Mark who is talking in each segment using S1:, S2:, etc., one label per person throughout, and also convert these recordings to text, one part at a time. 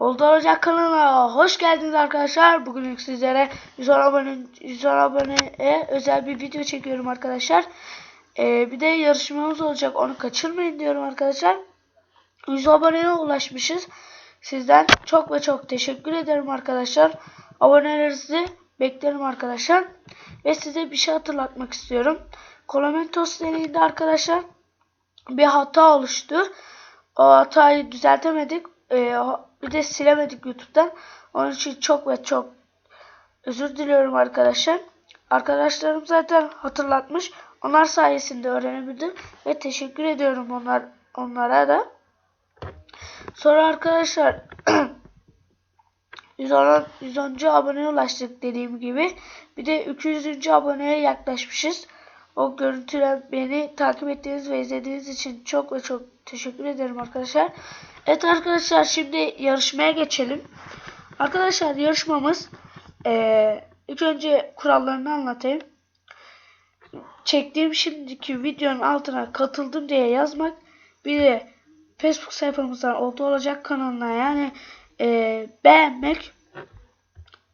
S1: Oldu Olacak kanalına hoş geldiniz arkadaşlar. Bugün sizlere 110 abone 110 aboneye özel bir video çekiyorum arkadaşlar. Ee, bir de yarışmamız olacak. Onu kaçırmayın diyorum arkadaşlar. 100 aboneye ulaşmışız. Sizden çok ve çok teşekkür ederim arkadaşlar. Abonelerinizi beklerim arkadaşlar. Ve size bir şey hatırlatmak istiyorum. Kolamentos deneyinde arkadaşlar bir hata oluştu. O hatayı düzeltemedik. Ee, bir de silemedik YouTube'dan. Onun için çok ve çok özür diliyorum arkadaşlar. Arkadaşlarım zaten hatırlatmış. Onlar sayesinde öğrenebildim ve teşekkür ediyorum onlar onlara da. Sonra arkadaşlar 110, 110. aboneye ulaştık dediğim gibi. Bir de 200. aboneye yaklaşmışız. O görüntüler beni takip ettiğiniz ve izlediğiniz için çok ve çok teşekkür ederim arkadaşlar. Evet arkadaşlar şimdi yarışmaya geçelim. Arkadaşlar yarışmamız ee, ilk önce kurallarını anlatayım. Çektiğim şimdiki videonun altına katıldım diye yazmak. Bir de Facebook sayfamızdan oldu olacak kanalına yani ee, beğenmek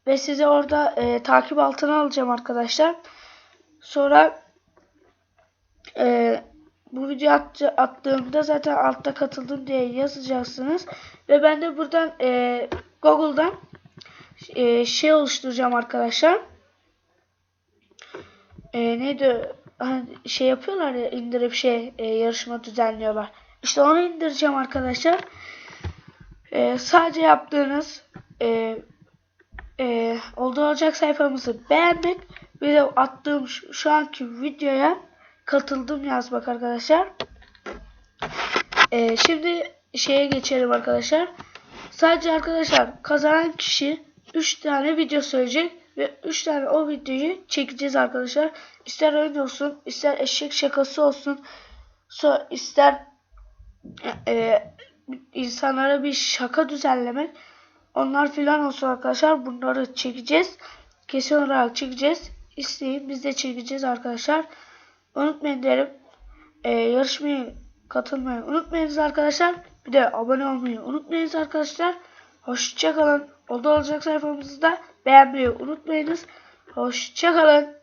S1: ve sizi orada ee, takip altına alacağım arkadaşlar. Sonra ee, bu video attı, attığımda zaten altta katıldım diye yazacaksınız. Ve ben de buradan e, Google'dan e, şey oluşturacağım arkadaşlar. E, neydi? Hani şey yapıyorlar ya indirip şey e, yarışma düzenliyorlar. İşte onu indireceğim arkadaşlar. E, sadece yaptığınız e, e, oldu olacak sayfamızı beğenmek ve de attığım şu, şu anki videoya katıldım yazmak arkadaşlar. Ee, şimdi şeye geçelim arkadaşlar. Sadece arkadaşlar kazanan kişi 3 tane video söyleyecek ve 3 tane o videoyu çekeceğiz arkadaşlar. İster oyun olsun, ister eşek şakası olsun, so ister e, insanlara bir şaka düzenlemek onlar filan olsun arkadaşlar. Bunları çekeceğiz. Kesin olarak çekeceğiz. İsteyin biz de çekeceğiz arkadaşlar. Unutmayın derim. Ee, yarışmaya katılmayı unutmayınız arkadaşlar. Bir de abone olmayı unutmayınız arkadaşlar. Hoşçakalın. Oldu olacak sayfamızda beğenmeyi unutmayınız. Hoşçakalın.